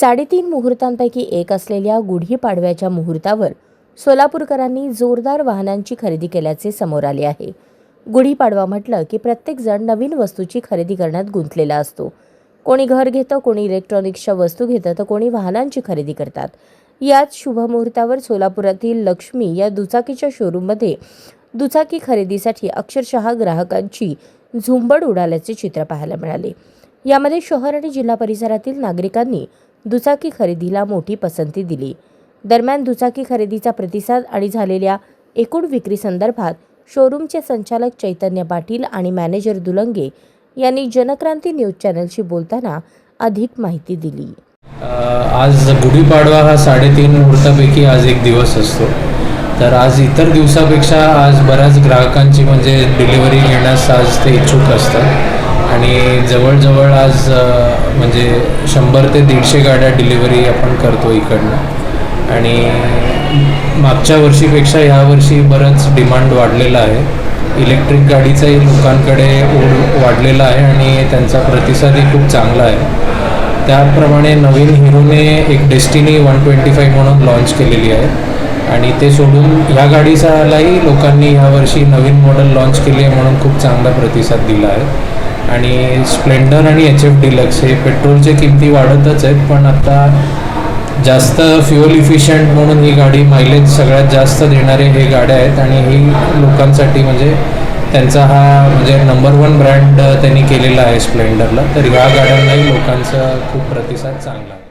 साडेतीन मुहूर्तांपैकी एक असलेल्या गुढीपाडव्याच्या मुहूर्तावर सोलापूरकरांनी जोरदार वाहनांची खरेदी केल्याचे समोर आले आहे. गुढीपाडवा म्हटलं की प्रत्येकजण नवीन वस्तूची खरेदी करण्यात गुंतलेला असतो. कोणी घर घेतं कोणी इलेक्ट्रॉनिक्सच्या वस्तू घेतं तर कोणी वाहनांची खरेदी करतात. याच शुभमुहूर्तावर सोलापुरातील लक्ष्मी या दुचाकीच्या शोरूममध्ये दुचाकी खरेदीसाठी अक्षरशः ग्राहकांची झुंबड उडाल्याचे चित्र पाहायला मिळाले. यामध्ये शहर आणि जिल्हा परिसरातील नागरिकांनी दुचाकी खरेदीला मोठी पसंती दिली. दरम्यान दुचाकी खरेदीचा प्रतिसाद आणि झालेल्या एकूण विक्री संदर्भात शोरूमचे संचालक चैतन्य पाटील आणि मॅनेजर दुलंगे यांनी जनक्रांती न्यूज चॅनलशी बोलताना अधिक माहिती दिली. आज गुढीपाडवा हा साडेतीन मुहूर्तापैकी आज एक दिवस असतो. तर आज इतर दिवसापेक्षा आज बऱ्याच ग्राहकांची म्हणजे डिलिव्हरी घेण्यास आज ते इच्छुक असतात. आणि जवळजवळ आज म्हणजे शंभर ते दीडशे गाड्या डिलिव्हरी आपण करतो इकडनं. आणि मागच्या वर्षीपेक्षा ह्यावर्षी बरंच डिमांड वाढलेला आहे. इलेक्ट्रिक गाडीचाही लोकांकडे ओढ वाढलेला आहे आणि त्यांचा प्रतिसादही खूप चांगला आहे. त्याप्रमाणे नवीन हिरोने एक डेस्टिनी वन ट्वेंटी फाईव्ह म्हणून लॉन्च केलेली आहे. आणि ते सोडून ह्या गाडीचालाही लोकांनी ह्यावर्षी नवीन मॉडेल लॉन्च केली आहे म्हणून खूप चांगला प्रतिसाद दिला आहे. आणि स्प्लेंडर आणि एच एफ डिलक्स हे पेट्रोलचे किमती वाढतच आहेत पण आता जास्त फ्युअल इफिशियंट म्हणून ही गाडी मायलेज सगळ्यात जास्त देणारे हे गाड्या आहेत आणि ही लोकांसाठी म्हणजे त्यांचा हा म्हणजे नंबर वन ब्रँड त्यांनी केलेला आहे स्प्लेंडरला. तर ह्या गाड्यांनाही लोकांचा खूप प्रतिसाद चांगला आहे.